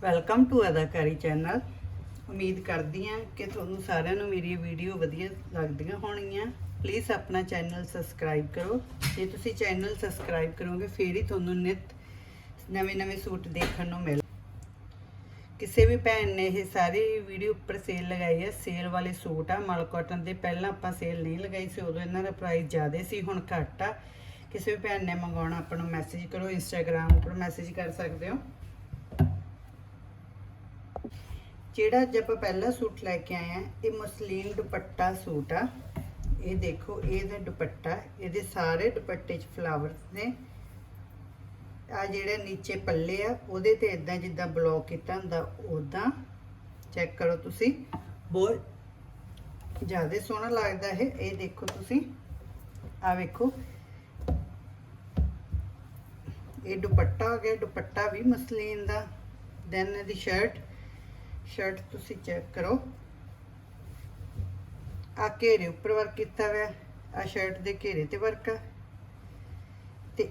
Welcome to ਅਦਾਕਾਰੀ channel ਉਮੀਦ ਕਰਦੀ ਹਾਂ ਕਿ ਤੁਹਾਨੂੰ ਸਾਰਿਆਂ ਨੂੰ ਮੇਰੀ ਵੀਡੀਓ ਵਧੀਆ ਲੱਗਦੀਆਂ ਹੋਣਗੀਆਂ। ਪਲੀਜ਼ ਆਪਣਾ ਚੈਨਲ ਸਬਸਕ੍ਰਾਈਬ ਕਰੋ। ਜੇ ਤੁਸੀਂ ਚੈਨਲ ਸਬਸਕ੍ਰਾਈਬ ਕਰੋਗੇ, ਫਿਰ ਹੀ ਤੁਹਾਨੂੰ ਨਿਤ ਨਵੇਂ-ਨਵੇਂ ਸੂਟ ਦੇਖਣ ਨੂੰ ਮਿਲ ਕਿਸੇ ਵੀ ਭੈਣ ਨੇ ਇਹ ਸਾਰੀ ਵੀਡੀਓ ਉੱਪਰ ਸੇਲ ਲਗਾਈ ਹੈ ਸੇਲ ਵਾਲੇ ਸੂਟ ਆ। ਮਲ ਕਾਟਨ ਦੇ ਪਹਿਲਾਂ ਆਪਾਂ ਸੇਲ ਨਹੀਂ ਲਗਾਈ ਸੀ, ਉਦੋਂ ਇਹਨਾਂ ਦਾ ਪ੍ਰਾਈਸ ਜ਼ਿਆਦਾ ਸੀ, ਹੁਣ ਘੱਟ ਆ। ਕਿਸੇ ਵੀ ਭੈਣ ਨੇ ਮੰਗਵਾਉਣਾ ਆਪਾਂ ਨੂੰ ਮੈਸੇਜ ਕਰੋ ਇੰਸਟਾਗ੍ਰam ਉੱਪਰ ਮੈਸੇਜ ਕਰ ਸਕਦੇ ਹੋ। ਜਿਹੜਾ ਅੱਜ ਆਪਾਂ ਪਹਿਲਾ ਸੂਟ ਲੈ ਕੇ ਆਏ ਆ, ਇਹ ਮਸਲੀਨ ਦੁਪੱਟਾ ਸੂਟ ਆ। ਇਹ ਦੇਖੋ, ਇਹਦਾ ਦੁਪੱਟਾ, ਇਹਦੇ ਸਾਰੇ ਦੁਪੱਟੇ 'ਚ ਫਲਾਵਰਸ ਨੇ। ਆ ਜਿਹੜੇ ਨੀਚੇ ਪੱਲੇ ਆ, ਉਹਦੇ ਤੇ ਇਦਾਂ ਜਿੱਦਾਂ ਬਲੌਕ ਕੀਤਾ ਹੁੰਦਾ ਉਦਾਂ ਚੈੱਕ ਕਰੋ ਤੁਸੀਂ। ਬਹੁਤ ਜ਼ਿਆਦਾ ਸੋਹਣਾ ਲੱਗਦਾ ਹੈ ਇਹ ਦੇਖੋ ਤੁਸੀਂ। ਆ ਵੇਖੋ ਇਹ ਦੁਪੱਟਾ ਹੋ ਗਿਆ, ਦੁਪੱਟਾ ਵੀ ਮਸਲੀਨ ਦਾ। ਦੈਨ ਇਹਦੀ ਸ਼ਰਟ ਸ਼ਰਟ ਤੁਸੀਂ ਚੈੱਕ ਕਰੋ। ਆ ਘੇਰੇ ਉੱਪਰ ਵਰਕ ਕੀਤਾ ਹੋਇਆ ਆ ਸ਼ਰਟ ਦੇ ਘੇਰੇ ਤੇ ਵਰਕ ਆ। ਤੇ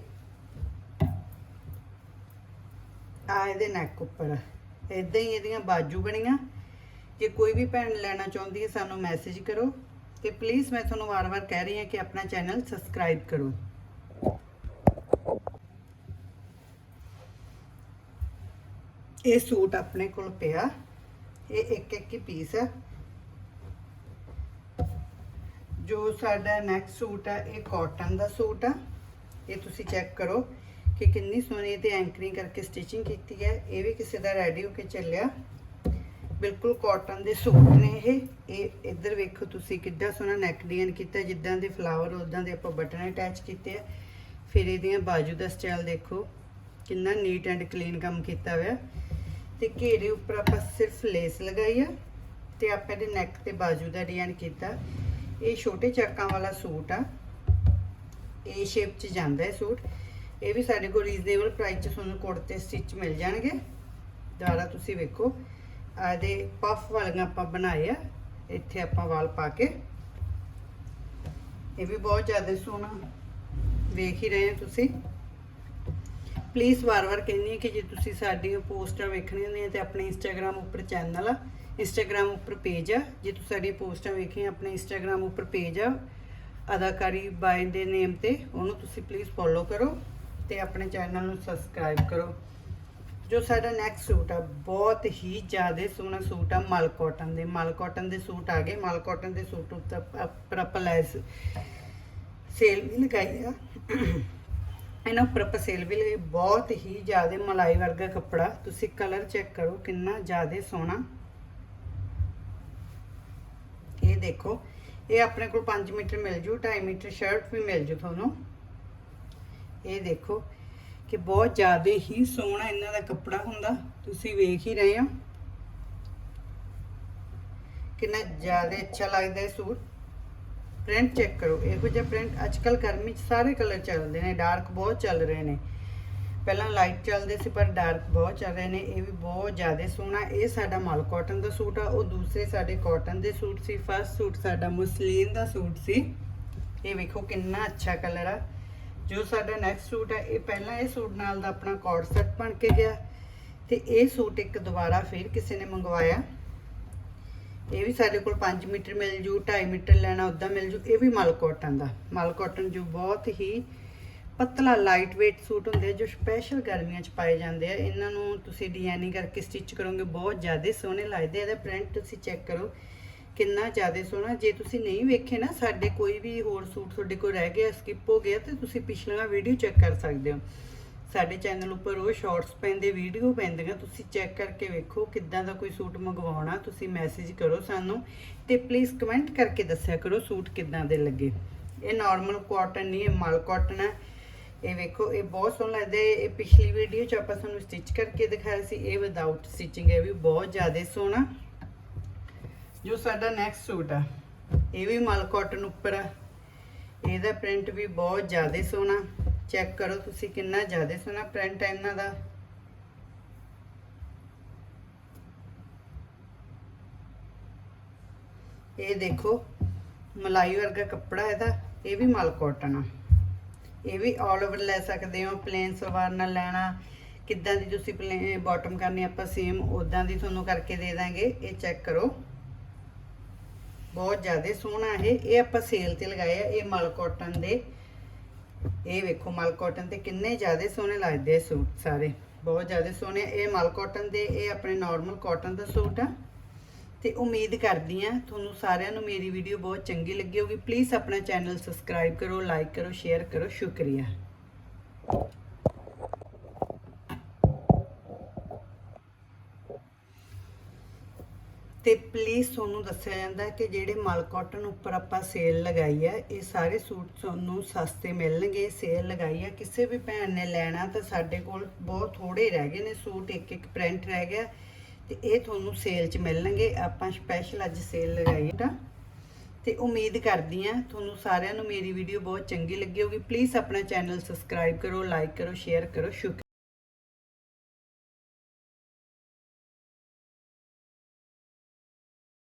ਆ ਇਹਦੇ ਨੈਕ ਉੱਪਰ ਇਦਾਂ ਹੀ ਇਹਦੀਆਂ ਬਾਜੂ ਬਣੀਆਂ। ਜੇ ਕੋਈ ਵੀ ਭੈਣ ਲੈਣਾ ਚਾਹੁੰਦੀ ਹੈ, ਸਾਨੂੰ ਮੈਸੇਜ ਕਰੋ। ਤੇ ਪਲੀਜ਼ ਮੈਂ ਤੁਹਾਨੂੰ ਵਾਰ-ਵਾਰ ਕਹਿ ਰਹੀ ਹਾਂ ਕਿ ਆਪਣਾ ਚੈਨਲ ਸਬਸਕ੍ਰਾਈਬ ਕਰੋ। ਇਹ ਸੂਟ ਆਪਣੇ ਕੋਲ ਪਿਆ। ਇਹ ਇੱਕ ਇੱਕ ਹੀ ਪੀਸ ਹੈ ਜੋ ਸਾਡਾ ਨੈਕਸਟ ਸੂਟ ਆ, ਇਹ ਕਾਟਨ ਦਾ ਸੂਟ ਆ। ਇਹ ਤੁਸੀਂ ਚੈੱਕ ਕਰੋ ਕਿ ਕਿੰਨੀ ਸੋਹਣੀ ਤੇ ਐਂਕਰਿੰਗ ਕਰਕੇ ਸਟਿਚਿੰਗ ਕੀਤੀ ਹੈ। ਇਹ ਵੀ ਕਿਸੇ ਦਾ ਰੈਡੀ ਹੋ ਕੇ ਚੱਲਿਆ। ਬਿਲਕੁਲ ਕਾਟਨ ਦੇ ਸੂਟ ਨੇ ਇਹ। ਇਹ ਇੱਧਰ ਵੇਖੋ ਤੁਸੀਂ ਕਿੱਡਾ ਸੋਹਣਾ ਨੈਕ ਡਿਜ਼ਾਈਨ ਕੀਤਾ, ਜਿੱਦਾਂ ਦੇ ਫਲਾਵਰ ਉਦਾਂ ਦੇ ਆਪਾਂ ਬਟਨ ਅਟੈਚ ਕੀਤੇ ਆ। ਫਿਰ ਇਹਦੀਆਂ ਬਾਜੂ ਦਾ ਸਟਾਈਲ ਦੇਖੋ। ਕਿੰਨਾ ਨੀਟ ਐਂਡ ਕਲੀਨ ਕੰਮ ਕੀਤਾ ਹੋਇਆ। ਤੇ ਘੇਰੇ ਉੱਪਰ ਆਪਾਂ ਸਿਰਫ ਲੇਸ ਲਗਾਈ ਆ ਤੇ ਆਪਾਂ ਇਹਦੇ ਨੈਕ ਤੇ ਬਾਜੂ ਦਾ ਡਿਜ਼ਾਈਨ ਕੀਤਾ। ਇਹ ਛੋਟੇ ਚੱਕਾਂ ਵਾਲਾ ਸੂਟ ਆ। ਇਹ ਸ਼ੇਪ 'ਚ ਜਾਂਦਾ ਹੈ ਸੂਟ। ਇਹ ਵੀ ਸਾਡੇ ਕੋਲ ਰੀਜ਼ਨੇਬਲ ਪ੍ਰਾਈਸ 'ਚ ਤੁਹਾਨੂੰ ਕੋਟ ਤੇ ਸਟਿਚ ਮਿਲ ਜਾਣਗੇ। ਦੁਆਰਾ ਤੁਸੀਂ ਵੇਖੋ। ਆਦੇ ਪਫ ਵਾਲੀਆਂ ਆਪਾਂ ਬਣਾਏ ਆ। ਇੱਥੇ ਆਪਾਂ ਵਾਲ ਪਾ ਕੇ। ਇਹ ਵੀ ਬਹੁਤ ਜ਼ਿਆਦਾ ਸੋਹਣਾ ਵੇਖ ਹੀ ਰਹੇ ਹੋ ਤੁਸੀਂ। ਪਲੀਜ਼ ਵਾਰ-ਵਾਰ ਕਹਿੰਦੀ ਹਾਂ ਕਿ ਜੇ ਤੁਸੀਂ ਸਾਡੀਆਂ ਪੋਸਟਾਂ ਵੇਖਣੀਆਂ ਹੁੰਦੀਆਂ ਤੇ ਆਪਣੇ ਇੰਸਟਾਗ੍ਰam ਉੱਪਰ ਚੈਨਲ ਆ। ਇੰਸਟਾਗ੍ਰam ਉੱਪਰ ਪੇਜ ਆ। ਜੇ ਤੁਸੀਂ ਸਾਡੀਆਂ ਪੋਸਟਾਂ ਵੇਖੀਆਂ, ਆਪਣੇ ਇੰਸਟਾਗ੍ਰam ਉੱਪਰ ਪੇਜ ਆ। ਅਦਾਕਾਰੀ ਬਾਈ ਦੇ ਨੇਮ ਤੇ ਉਹਨੂੰ ਤੁਸੀਂ ਪਲੀਜ਼ ਫੋਲੋ ਕਰੋ ਤੇ ਆਪਣੇ ਚੈਨਲ ਨੂੰ ਸਬਸਕ੍ਰਾਈਬ ਕਰੋ। ਜੋ ਸਾਡਾ ਨੈਕਸਟ ਸੂਟ ਆ, ਬਹੁਤ ਹੀ ਜ਼ਿਆਦਾ ਸੋਹਣਾ ਸੂਟ ਆ, ਮਲ ਕਾਟਨ ਦੇ। ਮਲ ਕਾਟਨ ਦੇ ਸੂਟ ਆ ਗਏ। ਮਲ ਕਾਟਨ ਦੇ ਸੂਟ ਉੱਤੇ ਆਪਾਂ ਲੈਸ ਸੇਲ ਵੀ ਲਗਾਈ ਆ। ਇਹਨਾਂ ਉੱਪਰ ਆਪਾਂ ਸੇਲ ਵੀ ਲਗਾਈ ਬਹੁਤ ਹੀ ਜ਼ਿਆਦਾ ਮਲਾਈ ਵਰਗਾ ਕੱਪੜਾ। ਤੁਸੀਂ ਕਲਰ ਚੈੱਕ ਕਰੋ, ਕਿੰਨਾ ਜ਼ਿਆਦਾ ਸੋਹਣਾ। ਇਹ ਦੇਖੋ, ਇਹ ਆਪਣੇ ਕੋਲ 5 ਮੀਟਰ ਮਿਲ ਜੂ 2.5 ਮੀਟਰ ਸ਼ਰਟ ਵੀ ਮਿਲ ਜੂ ਤੁਹਾਨੂੰ। ਇਹ ਦੇਖੋ ਕਿ ਬਹੁਤ ਜ਼ਿਆਦਾ ਹੀ ਸੋਹਣਾ ਇਹਨਾਂ ਦਾ ਕੱਪੜਾ ਹੁੰਦਾ। ਤੁਸੀਂ ਵੇਖ ਹੀ ਰਹੇ ਹੋ। ਕਿੰਨਾ ਜ਼ਿਆਦਾ ਅੱਛਾ ਲੱਗਦਾ ਹੈ ਸੂਟ। ਪ੍ਰਿੰਟ ਚੈੱਕ ਕਰੋ। ਇਹੋ ਜਿਹਾ ਪ੍ਰਿੰਟ ਅੱਜਕੱਲ ਗਰਮੀ 'ਚ ਸਾਰੇ ਕਲਰ ਚੱਲਦੇ ਨੇ ਡਾਰਕ ਬਹੁਤ ਚੱਲ ਰਹੇ ਨੇ। ਪਹਿਲਾਂ ਲਾਈਟ ਚੱਲਦੇ ਸੀ, ਪਰ ਡਾਰਕ ਬਹੁਤ ਚੱਲ ਰਹੇ ਨੇ। ਇਹ ਵੀ ਬਹੁਤ ਜ਼ਿਆਦਾ ਸੋਹਣਾ। ਇਹ ਸਾਡਾ ਮਲ ਕਾਟਨ ਦਾ ਸੂਟ ਆ, ਉਹ ਦੂਸਰੇ ਸਾਡੇ ਕਾਟਨ ਦੇ ਸੂਟ ਸੀ। ਫਸਟ ਸੂਟ ਸਾਡਾ ਮੁਸਲੀਨ ਦਾ ਸੂਟ ਸੀ। ਇਹ ਵੇਖੋ ਕਿੰਨਾ ਅੱਛਾ ਕਲਰ ਆ। ਜੋ ਸਾਡਾ ਨੈਕਸਟ ਸੂਟ ਆ, ਇਹ ਪਹਿਲਾਂ ਇਹ ਸੂਟ ਨਾਲ ਦਾ ਆਪਣਾ ਕੋਟ ਸੈੱਟ ਬਣ ਕੇ ਗਿਆ। ਤੇ ਇਹ ਸੂਟ ਇੱਕ ਦੁਬਾਰਾ ਫਿਰ ਕਿਸੇ ਨੇ ਮੰਗਵਾਇਆ। ਇਹ ਵੀ ਸਾਡੇ ਕੋਲ 5 ਮੀਟਰ ਮਿਲ ਜੂ 2.5 ਮੀਟਰ ਲੈਣਾ, ਉਦਾਂ ਮਿਲ ਜੂ। ਇਹ ਵੀ ਮਲ ਕਾਟਨ ਦਾ। ਮਲ ਕਾਟਨ ਜੋ ਬਹੁਤ ਹੀ ਪਤਲਾ ਲਾਈਟ weight ਸੂਟ ਹੁੰਦੇ ਆ, ਜੋ ਸਪੈਸ਼ਲ ਗਰਮੀਆਂ 'ਚ ਪਾਏ ਜਾਂਦੇ ਆ। ਇਹਨਾਂ ਨੂੰ ਤੁਸੀਂ ਡਿਜ਼ਾਈਨਿੰਗ ਕਰਕੇ ਸਟਿਚ ਕਰੋਗੇ, ਬਹੁਤ ਜ਼ਿਆਦਾ ਸੋਹਣੇ ਲੱਗਦੇ ਆ। ਇਹਦਾ ਪ੍ਰਿੰਟ ਤੁਸੀਂ ਚੈੱਕ ਕਰੋ, ਕਿੰਨਾ ਜ਼ਿਆਦਾ ਸੋਹਣਾ। ਜੇ ਤੁਸੀਂ ਨਹੀਂ ਵੇਖੇ ਨਾ, ਸਾਡੇ ਕੋਈ ਵੀ ਹੋਰ ਸੂਟ ਤੁਹਾਡੇ ਕੋਲ ਰਹਿ ਗਿਆ ਸਕਿਪ ਹੋ ਗਿਆ, ਤੇ ਤੁਸੀਂ ਪਿਛਲੀਆਂ ਵੀਡੀਓ ਚੈੱਕ ਕਰ ਸਕਦੇ ਹੋ। ਸਾਡੇ ਚੈਨਲ ਉੱਪਰ ਉਹ ਸ਼ਾਰਟਸ ਪੈਂਦੇ ਵੀਡੀਓ ਪੈਂਦੀਆਂ, ਤੁਸੀਂ ਚੈੱਕ ਕਰਕੇ ਵੇਖੋ ਕਿੱਦਾਂ ਦਾ ਕੋਈ ਸੂਟ ਮੰਗਵਾਉਣਾ, ਤੁਸੀਂ ਮੈਸੇਜ ਕਰੋ ਸਾਨੂੰ ਤੇ ਪਲੀਜ਼ ਕਮੈਂਟ ਕਰਕੇ ਦੱਸਿਆ ਕਰੋ ਸੂਟ ਕਿੱਦਾਂ ਦੇ ਲੱਗੇ। ਇਹ ਨਾਰਮਲ ਕਾਟਨ ਨਹੀਂ ਇਹ ਮਲ ਕਾਟਨ ਹੈ ਇਹ ਵੇਖੋ, ਇਹ ਬਹੁਤ ਸੋਹਣਾ ਲੱਗਦਾ, ਇਹ ਪਿਛਲੀ ਵੀਡੀਓ ਚ ਆਪਾਂ ਤੁਹਾਨੂੰ ਸਟਿਚ ਕਰਕੇ ਦਿਖਾਇਆ ਸੀ, ਇਹ ਵਿਦਆਊਟ ਸਟਿਚਿੰਗ ਹੈ ਵੀ ਬਹੁਤ ਜ਼ਿਆਦਾ ਸੋਹਣਾ। ਜੋ ਸਾਡਾ ਨੈਕਸਟ ਸੂਟ ਆ, ਇਹ ਵੀ ਮਲ ਕਾਟਨ ਉੱਪਰ ਆ। ਇਹਦਾ ਪ੍ਰਿੰਟ ਵੀ ਬਹੁਤ ਜ਼ਿਆਦਾ ਸੋਹਣਾ। ਚੈੱਕ ਕਰੋ ਤੁਸੀਂ ਕਿੰਨਾ ਜ਼ਿਆਦਾ ਸੋਹਣਾ ਪ੍ਰਿੰਟ ਹੈ ਇਹਨਾਂ ਦਾ। ਇਹ ਦੇਖੋ, ਮਲਾਈ ਵਰਗਾ ਕੱਪੜਾ ਇਹਦਾ, ਇਹ ਵੀ ਮਲ ਕਾਟਨ ਆ। ਇਹ ਵੀ ਆਲ ਓਵਰ ਲੈ ਸਕਦੇ ਹੋ ਪਲੇਨ ਸਲਵਾਰ ਨਾਲ ਲੈਣਾ, ਕਿੱਦਾਂ ਦੀ ਤੁਸੀਂ ਬਾਟਮ ਕਰਨੀ ਆਪਾਂ ਸੇਮ ਉਦਾਂ ਦੀ ਤੁਹਾਨੂੰ ਕਰਕੇ ਦੇ ਦਾਂਗੇ, ਇਹ ਚੈੱਕ ਕਰੋ। ਬਹੁਤ ਜ਼ਿਆਦਾ ਸੋਹਣਾ ਇਹ ਇਹ ਆਪਾਂ ਸੇਲ ਤੇ ਲਗਾਏ ਇਹ ਮਲ ਕਾਟਨ ਦੇ। ਇਹ ਵੇਖੋ, ਮਲ ਕਾਟਨ ਤੇ ਕਿੰਨੇ ਜ਼ਿਆਦਾ ਸੋਹਣੇ ਲੱਗਦੇ ਆ ਸੂਟ ਸਾਰੇ। ਬਹੁਤ ਜ਼ਿਆਦਾ ਸੋਹਣੇ ਇਹ ਮਲ ਕਾਟਨ ਦੇ, ਇਹ ਆਪਣੇ ਨਾਰਮਲ ਕਾਟਨ ਦਾ ਸੂਟ ਆ। ਤੇ ਉਮੀਦ ਕਰਦੀ ਆ, ਤੁਹਾਨੂੰ ਸਾਰਿਆਂ ਨੂੰ ਮੇਰੀ ਵੀਡੀਓ ਬਹੁਤ ਚੰਗੀ ਲੱਗੀ ਹੋਗੀ ਪਲੀਜ਼ ਆਪਣਾ ਚੈਨਲ ਸਬਸਕ੍ਰਾਈਬ ਕਰੋ ਲਾਈਕ ਕਰੋ ਸ਼ੇਅਰ ਕਰੋ। ਸ਼ੁਕਰੀਆ। ਤੇ ਪਲੀਜ਼ ਤੁਹਾਨੂੰ ਦੱਸਿਆ ਜਾਂਦਾ ਕਿ ਜਿਹੜੇ ਮਲ ਕਾਟਨ ਉੱਪਰ ਆਪਾਂ ਸੇਲ ਲਗਾਈ ਹੈ ਇਹ ਸਾਰੇ ਸੂਟ ਤੁਹਾਨੂੰ ਸਸਤੇ ਮਿਲਣਗੇ ਸੇਲ ਲਗਾਈ ਹੈ ਕਿਸੇ ਵੀ ਭੈਣ ਨੇ ਲੈਣਾ ਤਾਂ ਸਾਡੇ ਕੋਲ ਬਹੁਤ ਥੋੜੇ ਰਹਿ ਗਏ ਨੇ ਸੂਟ ਇੱਕ ਇੱਕ ਪ੍ਰਿੰਟ ਰਹਿ ਗਿਆ, ਤੇ ਇਹ ਤੁਹਾਨੂੰ ਸੇਲ 'ਚ ਮਿਲਣਗੇ। ਆਪਾਂ ਸਪੈਸ਼ਲ ਅੱਜ ਸੇਲ ਲਗਾਈ ਹੈ ਤਾਂ ਤੇ ਉਮੀਦ ਕਰਦੀ ਆ, ਤੁਹਾਨੂੰ ਸਾਰਿਆਂ ਨੂੰ ਮੇਰੀ ਵੀਡੀਓ ਬਹੁਤ ਚੰਗੀ ਲੱਗੀ ਹੋਗੀ ਪਲੀਜ਼ ਆਪਣਾ ਚੈਨਲ ਸਬਸਕ੍ਰਾਈਬ ਕਰੋ ਲਾਈਕ ਕਰੋ ਸ਼ੇਅਰ ਕਰੋ। ਸ਼ੁਕਰੀਆ